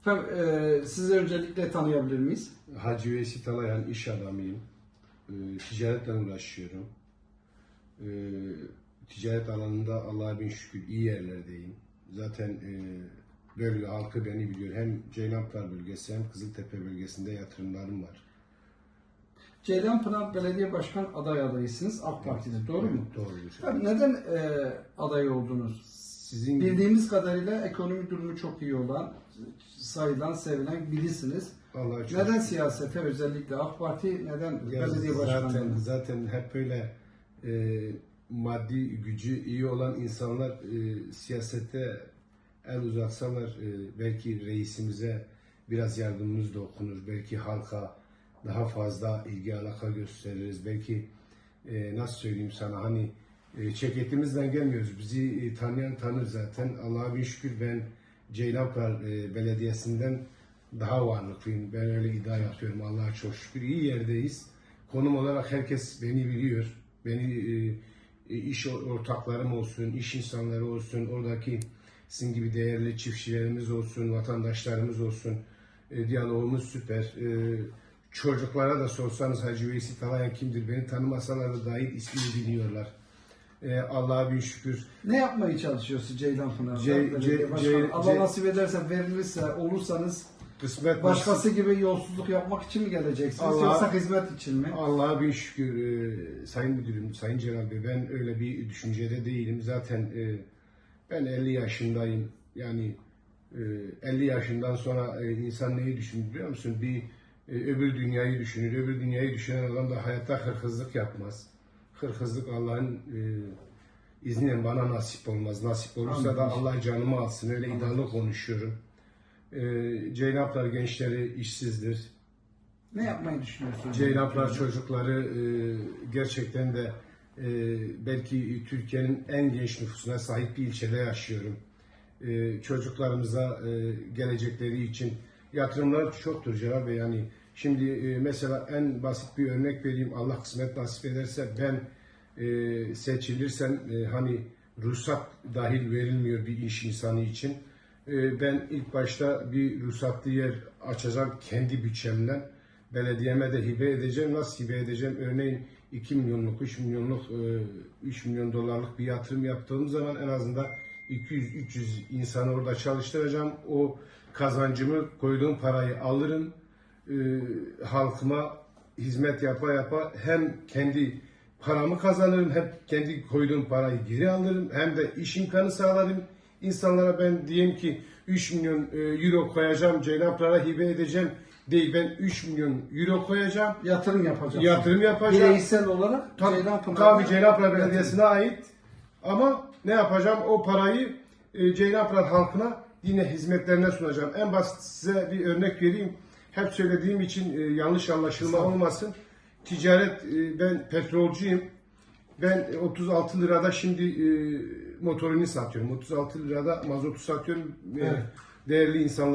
Efendim, e, sizi öncelikle tanıyabilir miyiz? Hacı Veysi Talayan iş adamıyım. Ee, ticaretle uğraşıyorum. Ee, ticaret alanında Allah'a bin şükür iyi yerlerdeyim. Zaten e, bölge halkı beni biliyor. Hem Ceylanpınar bölgesi hem Kızıltepe bölgesinde yatırımlarım var. Ceylanpınar Belediye Başkan aday adayısınız AK Parti'de, doğru mu? Doğrudur. Efendim, neden e, aday oldunuz? Sizin Bildiğimiz kadarıyla ekonomi durumu çok iyi olan, sayılan, sevilen birisiniz. Allah'a çok Neden siyasete özellikle AK Parti, neden Ya belediye zaten, başkanlığı? zaten hep böyle e, maddi gücü iyi olan insanlar e, siyasette el uzatsalar e, belki reisimize biraz yardımımız dokunur. Belki halka daha fazla ilgi alaka gösteririz. Belki e, nasıl söyleyeyim sana hani çeketimizden gelmiyoruz. Bizi e, tanıyan tanır zaten. Allah'a bin şükür ben Ceylanpınar e, Belediyesi'nden daha varlıklıyım. Ben öyle iddia yapıyorum Allah'a çok şükür. İyi yerdeyiz. Konum olarak herkes beni biliyor. Beni e, e, iş ortaklarım olsun, iş insanları olsun, oradaki sizin gibi değerli çiftçilerimiz olsun, vatandaşlarımız olsun. E, diyalogumuz süper. E, çocuklara da sorsanız Hacı Veysi Talayan kimdir? Beni tanımasalar da dahil ismini biliyorlar. E, Allah'a bin şükür. Ne yapmaya çalışıyorsun Ceylanpınar'da? Ce- belediye Ce- başkanı? Ce- Allah Ce- nasip ederse, verilirse, olursanız Kısmet başkası gibi yolsuzluk yapmak için mi geleceksiniz Allah- yoksa hizmet için mi? Allah'a bin şükür e, Sayın Müdürüm, Sayın Cenab Bey ben öyle bir düşüncede değilim. Zaten e, ben 50 yaşındayım. Yani e, 50 yaşından sonra e, insan neyi düşünür biliyor musun? Bir e, öbür dünyayı düşünür. Öbür dünyayı düşünen adam da hayatta hırkızlık yapmaz. Hırkızlık Allah'ın e, izniyle bana nasip olmaz. Nasip olursa da Anladım. Allah canımı alsın. Öyle iddialı konuşuyorum. E, Ceylanpınar gençleri işsizdir. Ne yapmayı düşünüyorsun? Ceylanpınar çocukları e, gerçekten de e, belki Türkiye'nin en genç nüfusuna sahip bir ilçede yaşıyorum. E, çocuklarımıza e, gelecekleri için yatırımlar çoktur Celal Bey. Yani şimdi e, mesela en basit bir örnek vereyim. Allah kısmet nasip ederse ben e, seçilirsem e, hani ruhsat dahil verilmiyor bir iş insanı için. E, ben ilk başta bir ruhsatlı yer açacağım kendi bütçemden belediyeme de hibe edeceğim. Nasıl hibe edeceğim? Örneğin 2 milyonluk, 3 milyonluk, e, 3 milyon dolarlık bir yatırım yaptığım zaman en azından 200-300 insanı orada çalıştıracağım. O kazancımı koyduğum parayı alırım. E, halkıma hizmet yapa yapa hem kendi paramı kazanırım hem kendi koyduğum parayı geri alırım hem de iş imkanı sağlarım. İnsanlara ben diyeyim ki 3 milyon e, euro koyacağım Ceylanpınar'a hibe edeceğim değil ben 3 milyon euro koyacağım. Yatırım yapacaksın. Yatırım yapacağım. Bireysel olarak Tabii, Ceylanpınar'da tabii Ceylanpınar. Belediyesi'ne ait. Ama ne yapacağım? O parayı e, Ceylanpınar halkına yine hizmetlerine sunacağım. En basit size bir örnek vereyim. Hep söylediğim için e, yanlış anlaşılma olmasın. Ticaret, e, ben petrolcuyum. Ben e, 36 lirada şimdi e, motorunu satıyorum. 36 lirada mazotu satıyorum. E, Evet. Değerli insanlar